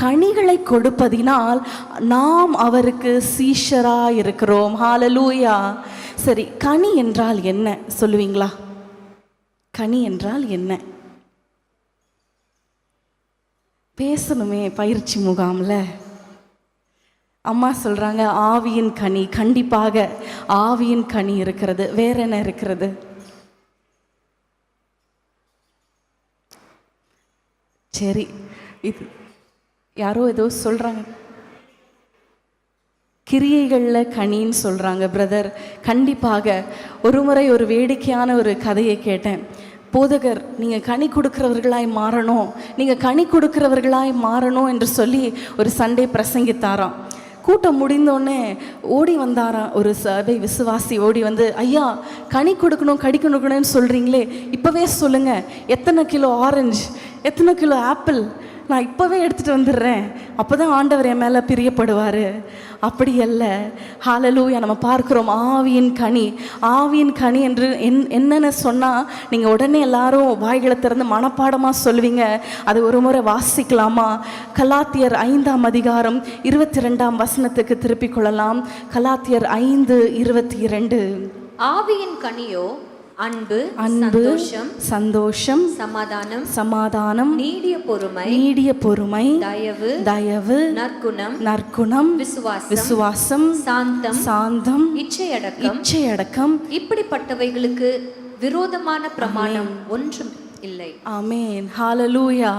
கனிகளை கொடுப்பதினால் நாம் அவருக்கு சீஷரா இருக்கிறோம். ஹாலலூயா சரி கனி என்றால் என்ன? சொல்லுவீங்களா? கனி என்றால் என்ன? பேசணுமே பயிற்சி முகாம்ல. அம்மா சொல்கிறாங்க ஆவியின் கனி. கண்டிப்பாக ஆவியின் கனி இருக்கிறது. வேற என்ன இருக்கிறது? சரி இது யாரோ ஏதோ சொல்கிறாங்க கிரியைகளில் கனின்னு சொல்கிறாங்க பிரதர் கண்டிப்பாக ஒரு முறை ஒரு வேடிக்கையான ஒரு கதையை கேட்டேன். போதகர் நீங்கள் கனி கொடுக்கிறவர்களாய் மாறணும். நீங்கள் கனி கொடுக்கிறவர்களாய் மாறணும் என்று சொல்லி ஒரு சண்டே பிரசங்கித்தாராம். கூட்டம் முடிந்தோடனே ஓடி வந்தாராம். ஒரு சபை விசுவாசி ஓடி வந்து ஐயா கனி கொடுக்கணும் கடி கொடுக்கணும்னு சொல்கிறீங்களே இப்போவே சொல்லுங்கள் எத்தனை கிலோ ஆரஞ்சு? எத்தனை கிலோ ஆப்பிள்? நான் இப்போவே எடுத்துகிட்டு வந்துடுறேன். அப்போ தான் ஆண்டவர் என் மேலே பிரியப்படுவார். அப்படி அல்ல. ஹாலலூயா நம்ம பார்க்குறோம் ஆவியின் கனி. ஆவியின் கனி என்று என் என்னென்ன சொன்னால் நீங்கள் உடனே எல்லாரும் வாய்களை திறந்து மனப்பாடமாக சொல்லுவீங்க. அது ஒரு முறை வாசிக்கலாமா? கலாத்தியர் ஐந்தாம் அதிகாரம் இருபத்தி ரெண்டாம் வசனத்துக்கு திருப்பிக் கொள்ளலாம். கலாத்தியர் ஐந்து இருபத்தி இரண்டு. ஆவியின் கனியோ அன்பு அன்பு சந்தோஷம் சந்தோஷம் சமாதானம் சமாதானம் நீடிய பொறுமை நீடிய பொறுமை தயவு தயவு நற்குணம் நற்குணம் விசுவாசம் விசுவாசம் சாந்தம் சாந்தம் இச்சையடக்கம் இச்சையடக்கம். இப்படிப்பட்டவைகளுக்கு விரோதமான பிரமாணம் ஒன்றும் இல்லை. ஆமேன். ஹalleluya.